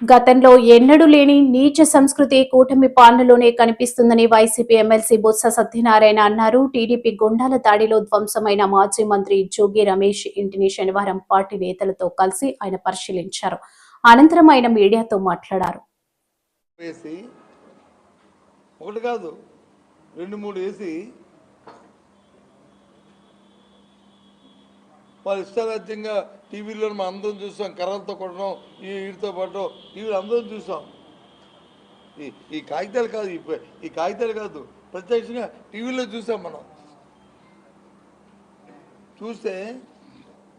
గతంలో ఎన్నడూ లేని నీచ సంస్కృతి కూటమి పాలనలోనే కనిపిస్తుందని వైసీపీ ఎమ్మెల్సీ బొత్స సత్యనారాయణ అన్నారు. టీడీపీ గుండాల దాడిలో ధ్వంసమైన మాజీ మంత్రి జోగి రమేష్ ఇంటిని శనివారం పార్టీ నేతలతో కలిసి ఆయన పరిశీలించారు. అనంతరం ఆయన మీడియాతో మాట్లాడారు. ఒకటి కాదు రెండు మూడు వేసి వాళ్ళు ఇష్టారాజ్యంగా టీవీలో మనం అందరం చూసాం కర్రలతో కొట్టడం ఈ వీటితో పట్టడం టీవీలో అందరం చూసాం ఈ ఈ కాగితాలు కాదు ఈ కాగితాలు కాదు ప్రత్యక్షంగా టీవీలో చూసాం మనం. చూస్తే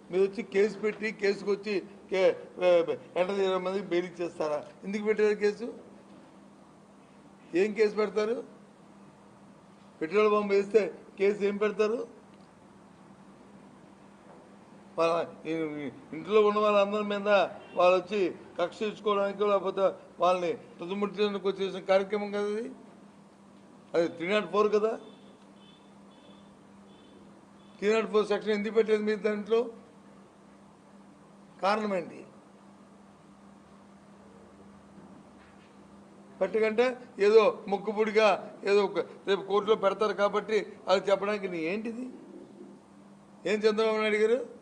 మీరు వచ్చి కేసు పెట్టి కేసుకు వచ్చి కే ఎనభై ఇరవై మందికి బెయిల్ ఇచ్చేస్తారా? ఎందుకు పెట్టారు కేసు? ఏం కేసు పెడతారు? పెట్రోల్ బాంబు వేస్తే కేసు ఏం పెడతారు? వాళ్ళ ఇంట్లో ఉన్న వాళ్ళందరి మీద వాళ్ళు వచ్చి కక్ష తీర్చుకోవడానికి లేకపోతే వాళ్ళని తుదుముట్టడానికి వచ్చేసిన కార్యక్రమం కదా అది అది త్రీ నాట్ ఫోర్ కదా? త్రీ నాట్ ఫోర్ సెక్షన్ ఎందుకు పెట్టేది మీరు దాంట్లో? కారణం ఏంటి? పట్టుకంటే ఏదో ముక్కుపుడిగా ఏదో ఒక- రేపు కోర్టులో పెడతారు కాబట్టి అది చెప్పడానికి నీ ఏంటిది? ఏం చంద్రబాబు నాయుడు గారు?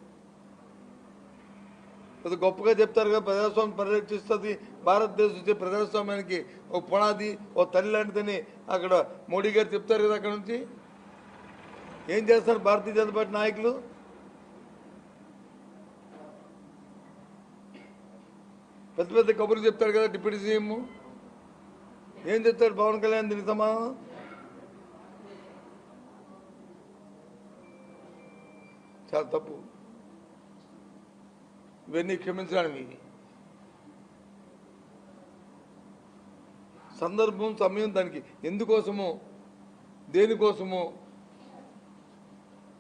అది గొప్పగా చెప్తారు కదా ప్రజాస్వామ్యం పరిరక్షిస్తుంది భారతదేశం ప్రజాస్వామ్యానికి ఒక పునాది ఓ తల్లి లాంటిదని అక్కడ మోడీ గారు చెప్తారు కదా అక్కడ నుంచి. ఏం చేస్తారు భారతీయ జనతా పార్టీ నాయకులు? పెద్ద పెద్ద కబుర్లు చెప్తారు కదా డిప్యూటీ సీఎం. ఏం చెప్తాడు పవన్ కళ్యాణ్ దీనికి సమాధానం చాలా తప్పు. ఇవన్నీ క్షమించడానికి. సందర్భం సమయం దానికి. ఎందుకోసము దేనికోసమో.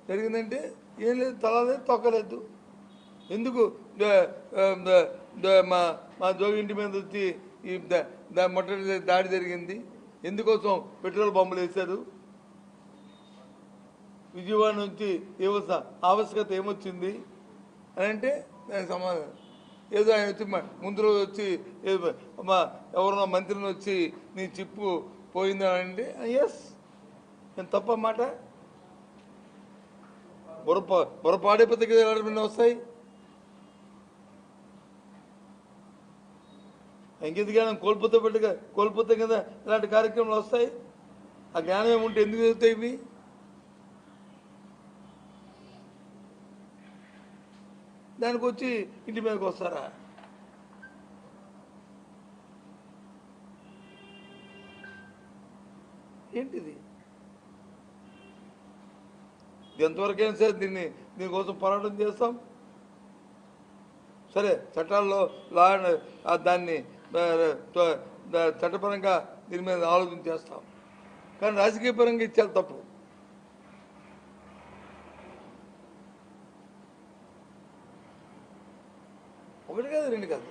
జరిగిందంటే ఏం లేదు తల లేదు తొక్కలేదు. ఎందుకు? మా మా జోగింటి మీద వచ్చి ఈ ద- మొట్టమొదటి దాడి జరిగింది. ఎందుకోసం పెట్రోల్ బాంబులు వేశారు? విజయవాడ నుంచి ఏమొస్తా ఆవశ్యకత ఏమొచ్చింది? అని అంటే దానికి సమాధానం. ఏదో ఆయన వచ్చి ముందు రోజు వచ్చి ఏదో ఎవరినో మంత్రిని వచ్చి నీ చిప్పు పోయిందని ఎస్ నేను తప్ప మాట? బుర్ర బుర్ర పత్రికలు వస్తాయి. ఇంకెందుకు జ్ఞానం కోల్పోతే పెట్టుగా కోల్పోతే కదా ఇలాంటి కార్యక్రమాలు వస్తాయి. ఆ జ్ఞానం ఏముంటే ఎందుకు జరుగుతాయి ఇవి? దానికి వచ్చి ఇంటి మీదకి వస్తారా? ఏంటిది? ఎంతవరకు ఎంతవరకైనా సరే దీన్ని దీనికోసం పోరాటం చేస్తాం? సరే చట్టాల్లో లా దాన్ని చట్టపరంగా దీని మీద ఆలోచన చేస్తాం. కానీ రాజకీయ పరంగా తప్పు ఒకటి కాదు రెండు కాదు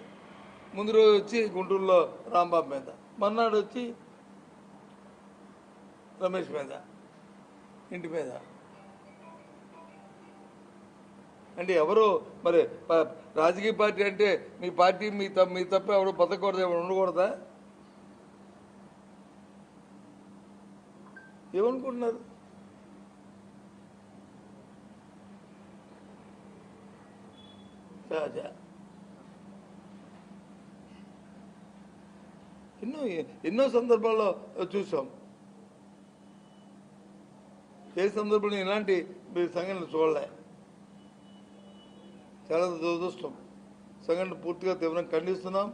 ముందు రోజు వచ్చి గుంటూరులో రాంబాబు మీద మర్నాడు వచ్చి రమేష్ మీద ఇంటి మీద అంటే ఎవరు మరి రాజకీయ పార్టీ అంటే మీ పార్టీ మీ తప్ప మీ తప్ప ఎవరు బతకూడదు ఎవరు ఉండకూడదా? ఏమనుకుంటున్నారు? సహజ ఎన్నో ఎన్నో సందర్భాల్లో చూసాం. ఏ సందర్భంలో ఇలాంటి మీరు చూడలే. చాలా దురదృష్టం. సంఘటన పూర్తిగా తీవ్రంగా ఖండిస్తున్నాం.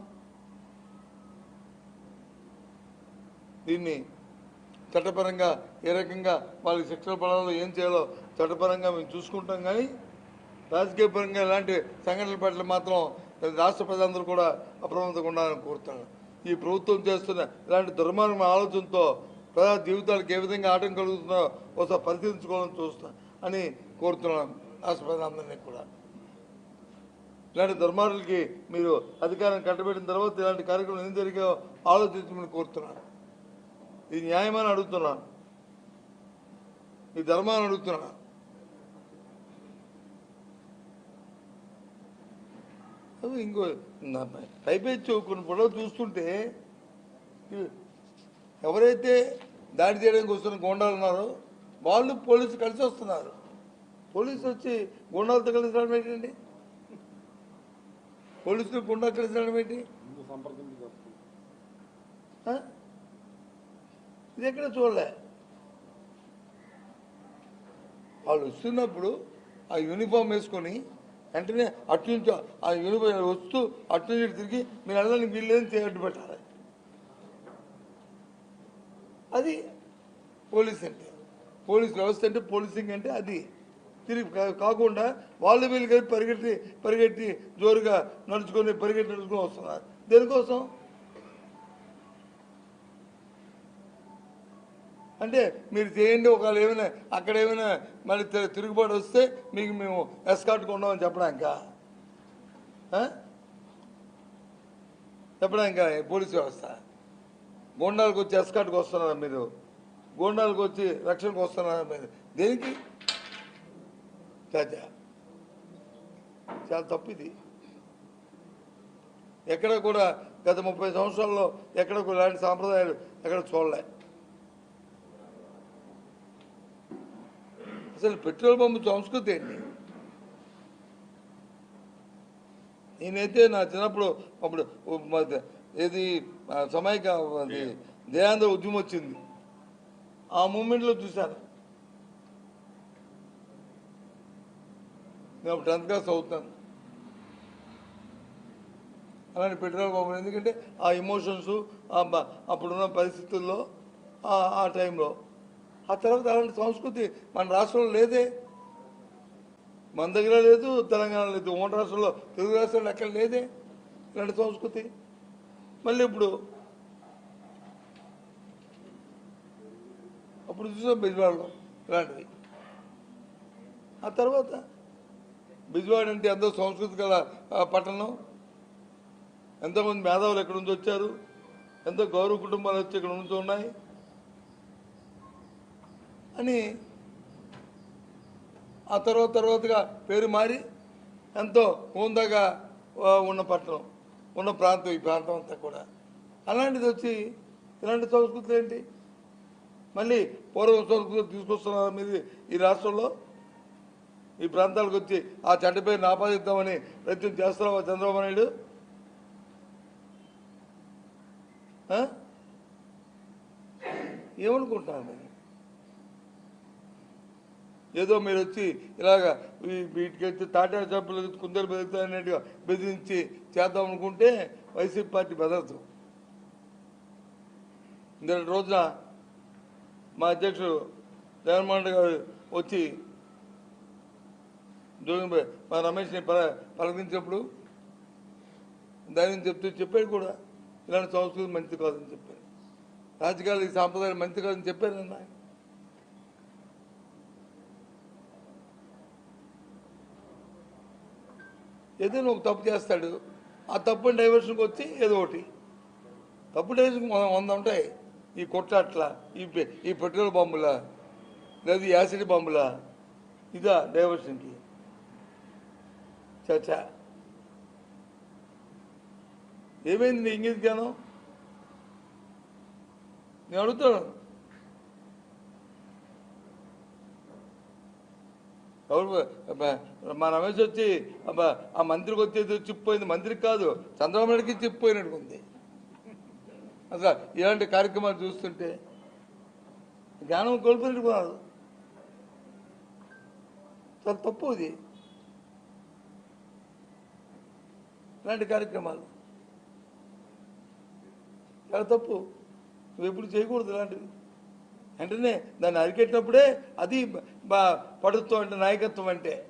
దీన్ని చట్టపరంగా ఏ రకంగా వాళ్ళకి శిక్షణ పడాలో ఏం చేయాలో చట్టపరంగా మేము చూసుకుంటాం కానీ రాజకీయ పరంగా ఇలాంటి సంఘటనల పట్ల మాత్రం రాష్ట్ర ప్రజలందరూ కూడా అప్రమత్తంగా ఉండాలని కోరుతాను ఈ ప్రభుత్వం చేస్తున్న ఇలాంటి దుర్మార్గం ఆలోచనతో ప్రజా జీవితాలకు ఏ విధంగా ఆటం కలుగుతుందో ఒకసారి పరిశీలించుకోవాలని చూస్తా అని కోరుతున్నాను. రాష్ట్ర ప్రజలందరినీ కూడా. ఇలాంటి దుర్మార్గులకి మీరు అధికారం కట్టబెట్టిన తర్వాత ఇలాంటి కార్యక్రమం ఏం జరిగాయో ఆలోచించమని కోరుతున్నాను. ఇది న్యాయమని అడుగుతున్నాను. ఈ ధర్మాన్ని అడుగుతున్నాను. ఇంకో నా- పైపెచ్చు కొన్ని పొడవు చూస్తుంటే ఎవరైతే దాడి చేయడానికి వస్తున్న గోండాలు ఉన్నారో వాళ్ళు పోలీసు కలిసి వస్తున్నారు. పోలీసు వచ్చి గోండాలతో కలిసి రావడం ఏంటండి? పోలీసులు గుండా కలిసి రావడం ఏంటి? ఇది ఎక్కడ చూడలే? వాళ్ళు వస్తున్నప్పుడు ఆ యూనిఫామ్ వేసుకొని వెంటనే అటు నుంచి ఆ యూనిఫామ్ వస్తూ అటు నుంచి తిరిగి మీరు వెళ్ళడానికి వీళ్ళేదని చేయట్టు పెట్టాలి. అది పోలీస్ అంటే పోలీస్ వ్యవస్థ అంటే పోలీసింగ్ అంటే అది. తిరిగి కాకుండా వాళ్ళు వీళ్ళు కలిపి పరిగెట్టి పరిగెట్టి జోరుగా నడుచుకొని పరిగెట్టి నడుచుకొని వస్తున్నారు. దేనికోసం? అంటే మీరు చేయండి ఒకవేళ ఏమైనా అక్కడ ఏమైనా మళ్ళీ తిరుగుబాటు వస్తే మీకు మేము ఎస్కాట్ ఉండమని చెప్పడానిక? చెప్పడానిక పోలీస్ వ్యవస్థ? గోండాలకు వచ్చి ఎస్కాట్కి వస్తున్నారా మీరు? గోండాలకు వచ్చి రక్షణకు వస్తున్నారా మీరు? దేనికి? చాచా చాలా తప్పు ఇది ఎక్కడ కూడా గత ముప్పై సంవత్సరాల్లో ఎక్కడ కూడా ఇలాంటి సాంప్రదాయాలు ఎక్కడ చూడలే. అసలు పెట్రోల్ పంపు సంస్కృతి ఏంటి? నేనైతే నా చిన్నప్పుడు అప్పుడు ఏది సమైక దేయాంధ్ర ఉద్యమం వచ్చింది. ఆ మూమెంట్లో చూశాను. నేను టెన్త్ క్లాస్ చదువుతాను అలాంటి పెట్రోల్ పంపు ఎందుకంటే ఆ ఎమోషన్స్ అప్పుడున్న పరిస్థితుల్లో ఆ టైంలో ఆ తర్వాత అలాంటి సంస్కృతి మన రాష్ట్రంలో లేదే. మన దగ్గర లేదు తెలంగాణ లేదు. ఉమ్మడి రాష్ట్రంలో తెలుగు రాష్ట్రంలో ఎక్కడ లేదే. ఇలాంటి సంస్కృతి. మళ్ళీ ఇప్పుడు అప్పుడు చూసాం బిజ్వాడలో ఇలాంటివి ఆ తర్వాత బిజ్వాడ అంటే ఎంతో సంస్కృతి గల పట్టణం. ఎంతోమంది మేధావులు ఎక్కడి నుంచి వచ్చారు? ఎంతో గౌరవ కుటుంబాలు వచ్చి ఇక్కడ నుంచి ఉన్నాయి. అని ఆ తర్వాత తర్వాతగా పేరు మారి ఎంతో హోందాగా ఉన్న పట్టణం ఉన్న ప్రాంతం ఈ ప్రాంతం అంతా కూడా. అలాంటిది వచ్చి ఇలాంటి సంస్కృతులు ఏంటి? మళ్ళీ పూర్వ సంస్కృతి తీసుకొస్తున్నారు మీది ఈ రాష్ట్రంలో. ఈ ప్రాంతాలకు వచ్చి ఆ చెడ్డ పేరుని ఆపాదిద్దామని ప్రయత్నం చేస్తున్నావా చంద్రబాబు నాయుడు? ఏమనుకుంటున్నాను ఏదో మీరు వచ్చి ఇలాగా వీటికి వచ్చి తాటాడు సభ్యులు కుందరు బెదురుతాయన్నట్టుగా బెదిరించి చేద్దాం అనుకుంటే వైసీపీ పార్టీ బెదరదు. నిన్నటి రోజున మా అధ్యక్షుడు జగన్మోహన్ రెడ్డి గారు వచ్చి జోగి మా రమేష్ని పల పలకరించినప్పుడు ధైర్యం చెప్తూ చెప్పాడు కూడా. ఇలాంటి సంస్కృతి మంచిది కాదని చెప్పారు రాజకీయాలు ఈ సాంప్రదాయాలు మంచిది కాదని చెప్పారు అన్న ఏదైనా ఒక తప్పు చేస్తాడు ఆ తప్పు డైవర్షన్కి వచ్చి ఏదో ఒకటి. తప్పు డైవర్షన్ వంద ఉంటాయి. ఈ కొట్లాట్ల ఈ పె- ఈ పెట్రోల్ బాంబుల లేదా యాసిడ్ బాంబుల ఇదా డైవర్షన్కి. చచ్చా. ఏమైంది నీ ఇంగ్లీష్ జ్ఞానం? నేను అడుగుతాను. ఎవరు? మా రమేష్ వచ్చి అబ్బా, ఆ మంత్రికి వచ్చేది చెప్పిపోయింది మంత్రికి కాదు చంద్రబాబు నాయుడికి చెప్పిపోయినట్టు ఉంది అసలు ఇలాంటి కార్యక్రమాలు చూస్తుంటే జ్ఞానం కోల్పోయినట్టు కాదు. చాలా తప్పు ఇది. ఇలాంటి కార్యక్రమాలు. చాలా తప్పు. నువ్వు ఎప్పుడు చేయకూడదు ఇలాంటివి. వెంటనే దాన్ని అరికెట్టినప్పుడే అది బా అంటే నాయకత్వం అంటే.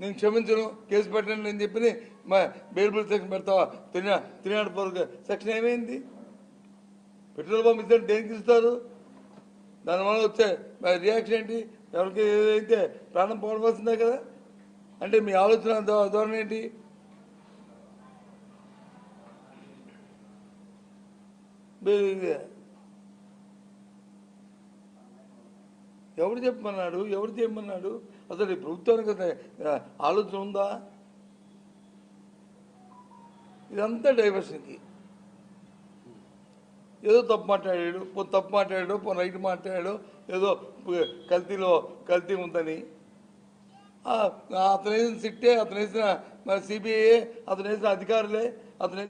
నేను క్షమించను కేసు పెట్టండి నేను చెప్పి మా బెయిల్బుల్ సెక్షన్ పెడతావా? తిన తినాడు పొరకు సెక్షన్ ఏమైంది? పెట్రోల్ పంప్ ఇస్తే దేనికి ఇస్తారు? దానివల్ల వచ్చే రియాక్షన్ ఏంటి? ఎవరికి ఏదైతే ప్రాణం పోవలసిందే కదా? అంటే మీ ఆలోచన ధో- ధోరణి ఏంటి? మీరు ఎవరు చెప్పమన్నాడు? ఎవరు చేయమన్నాడు? అసలు ఈ ప్రభుత్వానికి ఆలోచన ఉందా? ఇదంతా డైవర్సిటీ. ఏదో తప్పు మాట్లాడాడు పో తప్పు మాట్లాడాడు పో రైట్ మాట్లాడాడు ఏదో కల్తీలో కల్తీ ఉందని. అతను వేసిన సిట్టే అతను వేసిన సిబిఐ అతను వేసిన అధికారులే అతను